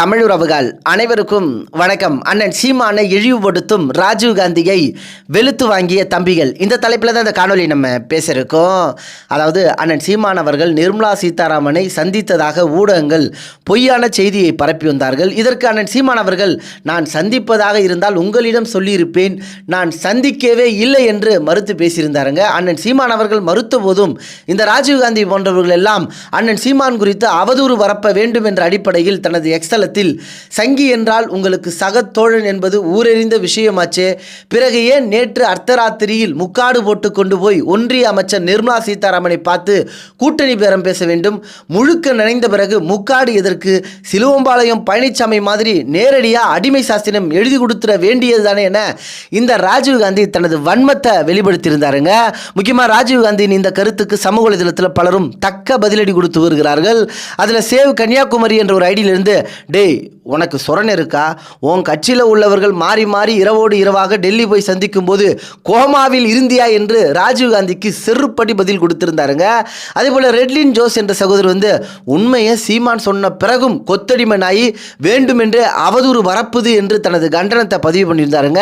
தமிழுறவுகள் அனைவருக்கும் வணக்கம். அண்ணன் சீமானை இழிவுபடுத்தும் ராஜீவ் காந்தியை வெளுத்து வாங்கிய தம்பிகள். இந்த தலைப்பில் தான் இந்த காணொலி நம்ம பேசியிருக்கோம் அதாவது அண்ணன் சீமான் அவர்கள் நிர்மலா சீதாராமனை சந்தித்ததாக ஊடகங்கள் பொய்யான செய்தியை பரப்பி வந்தார்கள். இதற்கு அண்ணன் சீமான் அவர்கள் நான் சந்திப்பதாக இருந்தால் உங்களிடம் சொல்லியிருப்பேன். நான் சந்திக்கவே இல்லை என்று மறுத்து பேசியிருந்தாருங்க. அண்ணன் சீமான் அவர்கள் மறுத்த போதும் இந்த ராஜீவ் காந்தி போன்றவர்கள் எல்லாம் அண்ணன் சீமான் குறித்து அவதூறு பரப்ப வேண்டும் என்ற அடிப்படையில் தனது எக்ஸலத்தில் சங்கி என்றால் உங்களுக்கு சகத்தோழன் என்பது ஊரறிந்த விஷயமாச்சே. பிறகு ஏன் நேற்று அர்த்தராத்திரியில் முக்காடு போட்டு கொண்டு போய் ஒன்றிய அமைச்சர் நிர்மலா சீதாராமனை பார்த்து கூட்டணி பேரம் பேச வேண்டும்? முழுக்க நினைந்த பிறகு முக்காடு எதற்கு? சிலுவம்பாளையம் பழனிசாமி மாதிரி நேரடியாக அடிமை சாஸ்திரம் எழுதி கொடுத்துட வேண்டியது தானே என இந்த ராஜீவ் காந்தி தனது வன்மத்தை வெளிப்படுத்தியிருந்தாருங்க. முக்கியமாக ராஜீவ்காந்தியின் இந்த கருத்துக்கு சமூக வலைதளத்தில் பலரும் தக்க பதிலடி கொடுத்து வருகிறார்கள். அதில் சேவ் கன்னியாகுமரி என்ற ஒரு ஐடியிலிருந்து டேய் உனக்கு சொரண் இருக்கா? உன் கட்சியில் உள்ளவர்கள் மாறி மாறி இரவோடு இரவாக டெல்லி போய் சந்திக்கும் போது கோமாவில் இருந்தியா என்று ராஜீவ் காந்திக்கு செருப்படி பதில் கொடுத்திருந்தாருங்க. அதே போல் ரெட்லின் ஜோஸ் என்ற சகோதரர் வந்து உண்மையை சீமான் சொன்ன பிறகும் கொத்தடிமை நாயி வேண்டுமென்று அவதூறு வரப்புது என்று தனது கண்டனத்தை பதிவு பண்ணியிருந்தாருங்க.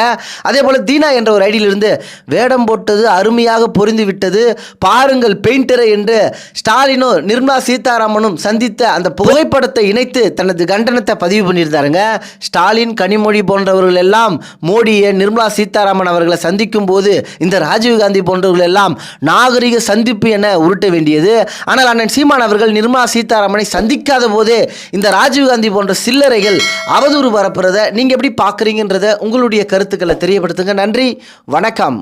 அதே போல் தீனா என்ற ஒரு ஐடியிலிருந்து வேடம் போட்டது அருமையாக பொருந்தி விட்டது. பாருங்கள் பெயிண்டரை என்று ஸ்டாலினும் நிர்மலா சீதாராமனும் சந்தித்த அந்த புகைப்படத்தை இணைத்து தனது கண்டனத்தை பதிவு பண்ணியிருந்தாருங்க. ஸ்டாலின் கனிமொழி போன்றவர்கள் எல்லாம் மோடியை நிர்மலா சீதாராமன் அவர்களை சந்திக்கும் போது இந்த ராஜீவ் காந்தி போன்றவர்கள் எல்லாம் நாகரிக சந்திப்பு என உருட்ட வேண்டியது. ஆனால் அண்ணன் சீமான் அவர்கள் நிர்மலா சீதாராமனை சந்திக்காத போதே இந்த ராஜீவ் காந்தி போன்ற சில்லறைகள் அவதூறு பரப்புறத நீங்கள் எப்படி பார்க்குறீங்கன்றத உங்களுடைய கருத்துக்களை தெரியப்படுத்துங்க. நன்றி வணக்கம்.